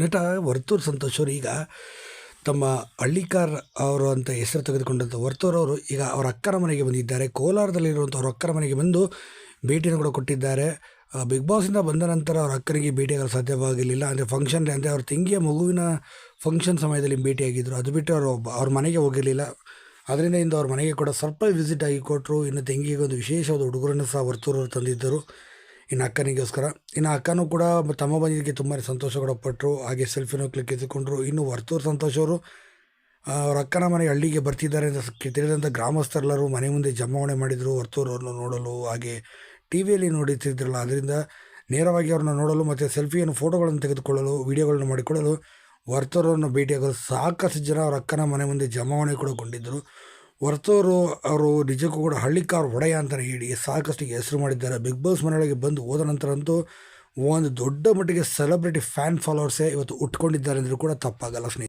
ನಟ ವರ್ತೂರ್ ಸಂತೋಷ್ ಅವರು ಈಗ ತಮ್ಮ ಹಳ್ಳಿಕಾರ್ ಅವರು ಅಂತ ಹೆಸರು ತೆಗೆದುಕೊಂಡಂಥ ವರ್ತೂರ್ ಅವರು ಈಗ ಅವರ ಅಕ್ಕರ ಮನೆಗೆ ಬಂದಿದ್ದಾರೆ. ಕೋಲಾರದಲ್ಲಿರುವಂಥ ಅವರ ಅಕ್ಕರ ಮನೆಗೆ ಬಂದು ಭೇಟಿಯನ್ನು ಕೂಡ ಕೊಟ್ಟಿದ್ದಾರೆ. ಬಿಗ್ ಬಾಸಿಂದ ಬಂದ ನಂತರ ಅವರ ಅಕ್ಕನಿಗೆ ಭೇಟಿಯಾಗಲು ಸಾಧ್ಯವಾಗಿರಲಿಲ್ಲ ಅಂದರೆ ಫಂಕ್ಷನ್ ಅಂದರೆ ಅವ್ರ ತಂಗಿಯ ಮಗುವಿನ ಫಂಕ್ಷನ್ ಸಮಯದಲ್ಲಿ ಭೇಟಿಯಾಗಿದ್ದರು ಅದು ಬಿಟ್ಟು ಅವರು ಅವ್ರ ಮನೆಗೆ ಹೋಗಿರಲಿಲ್ಲ. ಅದರಿಂದ ಇಂದು ಅವ್ರ ಮನೆಗೆ ಕೂಡ ಸರ್ಪ್ರೈಸ್ ವಿಸಿಟ್ ಆಗಿ ಕೊಟ್ಟರು ಇನ್ನು ತಂಗಿಗೆ ಒಂದು ವಿಶೇಷವಾದ ಹುಡುಗರನ್ನು ಸಹ ವರ್ತೂರ್ ಅವರು ತಂದಿದ್ದರು. ಇನ್ನು ಅಕ್ಕನಿಗೋಸ್ಕರ. ಇನ್ನು ಅಕ್ಕನೂ ಕೂಡ ತಮ್ಮ ಬಂದಿದ್ದಕ್ಕೆ ತುಂಬಾ ಸಂತೋಷ ಕೂಡ ಪಟ್ಟರು ಹಾಗೆ ಸೆಲ್ಫಿನೂ ಕ್ಲಿಕ್ ಎತ್ತಿಕೊಂಡ್ರು. ಇನ್ನು ವರ್ತೂರ್ ಸಂತೋಷ್ ಅವರು ಅವ್ರ ಅಕ್ಕನ ಮನೆ ಹಳ್ಳಿಗೆ ಬರ್ತಿದ್ದಾರೆ ಅಂತ ತಿಳಿದಂಥ ಗ್ರಾಮಸ್ಥರೆಲ್ಲರೂ ಮನೆ ಮುಂದೆ ಜಮಾವಣೆ ಮಾಡಿದರು. ವರ್ತೂರ್ ಅವ್ರನ್ನ ನೋಡಲು, ಹಾಗೆ ಟಿ ವಿಯಲ್ಲಿ ನೋಡುತ್ತಿದ್ರಲ್ಲ ಅದರಿಂದ ನೇರವಾಗಿ ಅವ್ರನ್ನ ನೋಡಲು ಮತ್ತು ಸೆಲ್ಫಿಯನ್ನು ಫೋಟೋಗಳನ್ನು ತೆಗೆದುಕೊಳ್ಳಲು, ವಿಡಿಯೋಗಳನ್ನು ಮಾಡಿಕೊಳ್ಳಲು ವರ್ತೂರ್ ಅವ್ರನ್ನ ಭೇಟಿಯಾಗಲು ಸಾಕಷ್ಟು ಜನ ಅವ್ರ ಅಕ್ಕನ ಮನೆ ಮುಂದೆ ಜಮಾವಣೆ ಕೂಡ ಗೊಂಡಿದ್ದರು ವರ್ತೂರು ಅವರು ನಿಜಕ್ಕೂ ಕೂಡ ಹಳ್ಳಿಕಾರ್ ಒಡೆಯ ಅಂತ ಹೇಳಿ ಸಾಕಷ್ಟು ಹೆಸರು ಮಾಡಿದ್ದಾರೆ. ಬಿಗ್ ಬಾಸ್ ಮನೆಯೊಳಗೆ ಬಂದು ಹೋದ ನಂತರ ಅಂತೂ ಒಂದು ದೊಡ್ಡ ಮಟ್ಟಿಗೆ ಸೆಲೆಬ್ರಿಟಿ ಫ್ಯಾನ್ ಫಾಲೋವರ್ಸೇ ಇವತ್ತು ಉಟ್ಕೊಂಡಿದ್ದಾರೆ ಅಂದರೂ ಕೂಡ ತಪ್ಪಾಗಲ್ಲ ಸ್ನೇಹಿತರೆ.